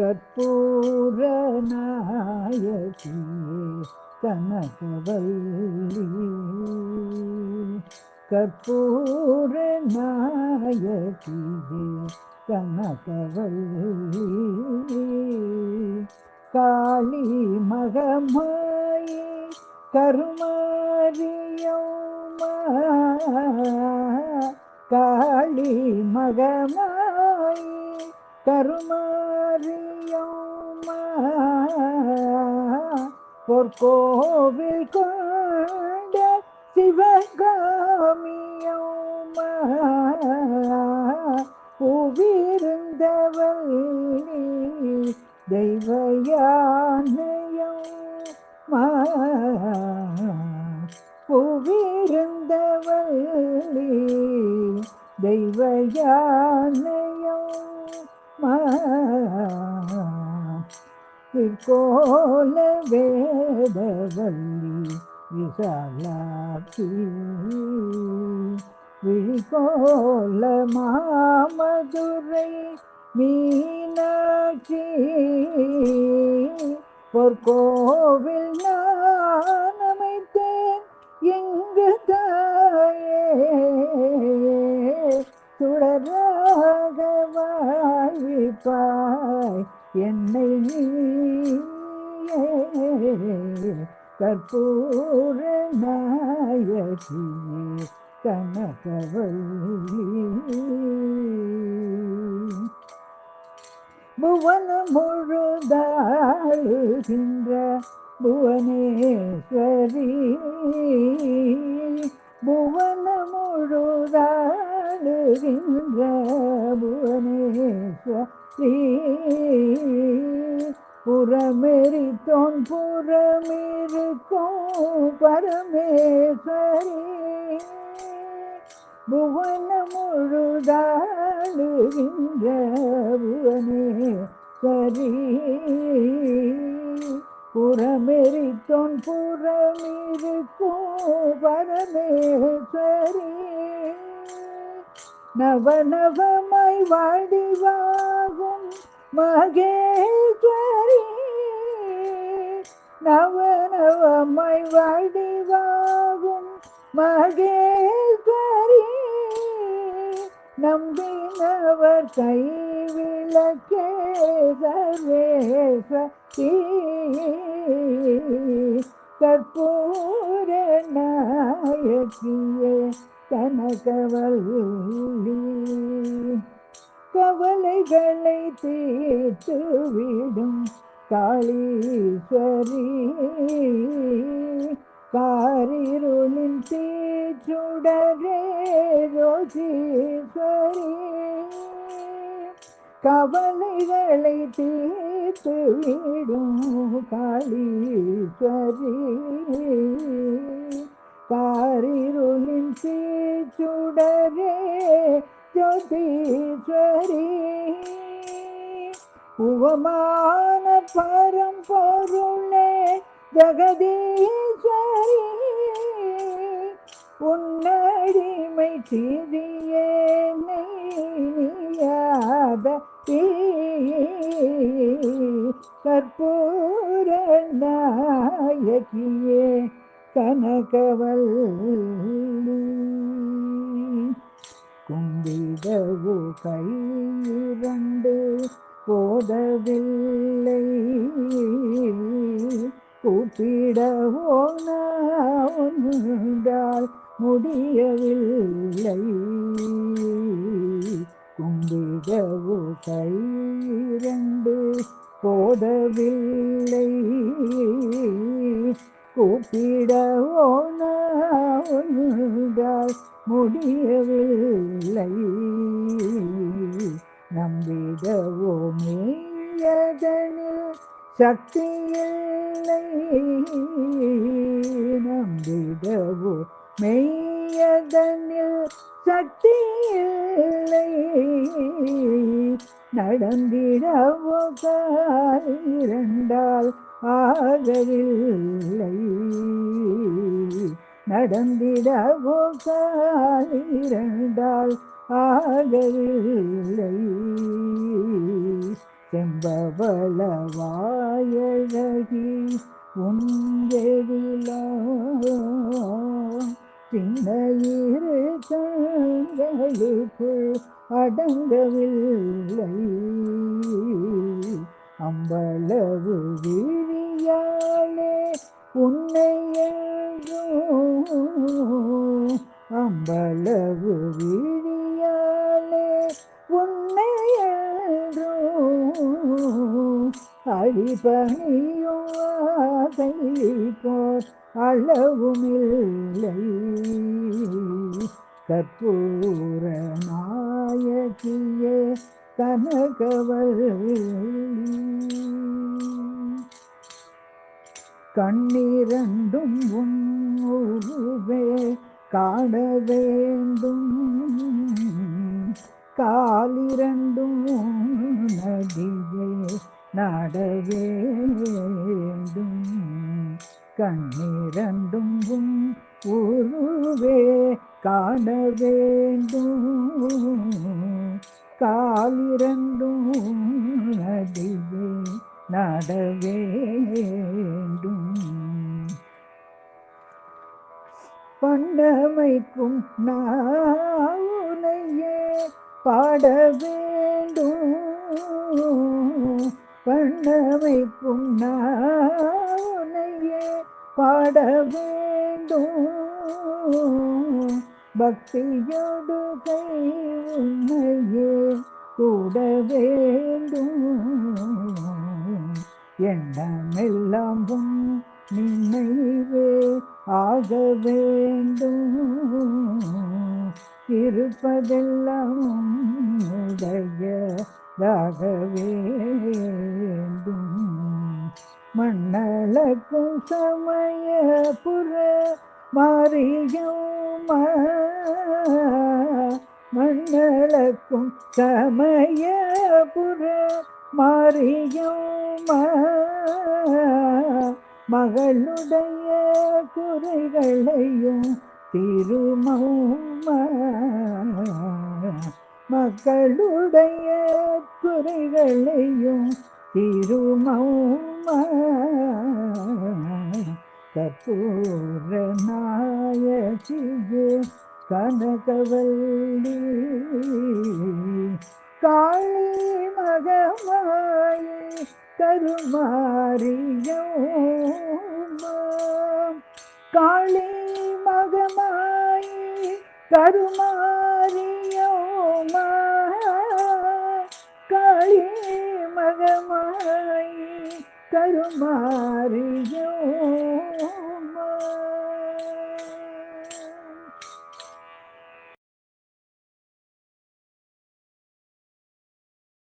கற்பூரநாயகியே கனகவல்லி. கற்பூரநாயகியே கனகவல்லி. காளி மகமாயி கருமாரியம்மா. காளி மகமாயி கருமாரியம்மா பொற்கோவில் கொண்ட சிவகாமியம் புவிருந்தவள் தெய்வயானையம்மா புவிருந்தவள் தெய்வயானையம்மா. விற்கோல வேதவல்லி விசாலாட்சி. விழிகோல மாமதுரை மீனாட்சி. பொற்கோவில் நான் அமைத்தேன் எங்கு தாயே. சுடராகவா வாழ்விப்பாய் என்னை நீயே கற்பூர நாயகி கனகவல்லி. புவன முழுதாழுகின்ற புவனேஸ்வரி புவன முழுதாழுகின்ற புவனேஸ்வரி புறமெரித்தோன் புறமிருக்கும் பரமேஸ்வரி. புவன முழுதாழுகின்ற புவனேஸ்வரி. புறமெரித்தோன் புறமிருக்கும் பரமேஸ்வரி. நவநவமை வாடிவாகும் மகேஸ்வரி. நவநவமை வாடிவாகும் மகேஸ்வரி. நம்பினவர் கைவிளக்கே சர்வேஸ்வரி. கற்பூர நாயகியே கனகவல்லி கவலைகளை தீர்த்துவிடும் காளீஸ்வரி. காரிருளின் தீச்சுடரே ரோசீஸ்வரி கவலைகளை தீர்த்துவிடும் காளீஸ்வரி. ஜோதீஸ்வரி உவமான பரம்பொருளே ஜெகதீஸ்வரி உன்னடிமை திதியே நெய்யாத கற்பூர நாயகியே கனகவல்லி. கும்பிடவோ கையிரண்டு போதவில்லை. கூப்பிடவோ நாள் முடியவில்லை. கும்பிடவோ கையிரண்டு போதவில்லை. கூப்பிடவோ நாள் முடியவில்லை. நம்பிடவோ மேயதனில் சக்தி நம்பிடவோ மெய்யதனில் சக்தியில்லை நடந்திடவோ இரண்டால் ஆகவில்லை. நடந்திடவோ இரண்டால் ஆகவில்லை. செம்பவளவாயழகி உங்கெழிலோ சின்ன இரு அடங்கவில்லை. அம்பளவு விழியாலே உன்னை என்றோ அம்பளவு விழியாலே உன்னை என்றோ அடிபணியும் ஆசை போர் அளவுமில்லை கற்பூர நாயகியே கனகவல்லி. கண்ணீரண்டும் உன் உருவே காண வேண்டும். காலிரண்டும் நதியே நட வேண்டும். கண்ணீரண்டும் உன் உருவே காண வேண்டும். காலிரண்டும் நதியே நாட வேண்டும். பண்ணமைக்கும் நாவுனையே பாட வேண்டும். பண்ணமைக்கும் நாவுனையே பாட வேண்டும். பக்தியோடு கை உன்னையே கூட வேண்டும். எண்ணமெல்லாம் உன் நினைவே ஆக வேண்டும். இருப்பதெல்லாம் உடையதாக வேண்டும். மண்ணளக்கும் சமயபுர மாரியம்மா மண்ணளக்கும் சமயபுர மாரியம்மா மகளுடைய குறைகளையும் திருமௌம மக்களுடைய குறைகளையும் திருமௌம கற்பூர நாயகியே கனகவல்லி. காளி மகமாயே கருமாரியம்மா காளி மகமாய் கருமாரியம்மா காளி மகமாய் கருமாரியம்மா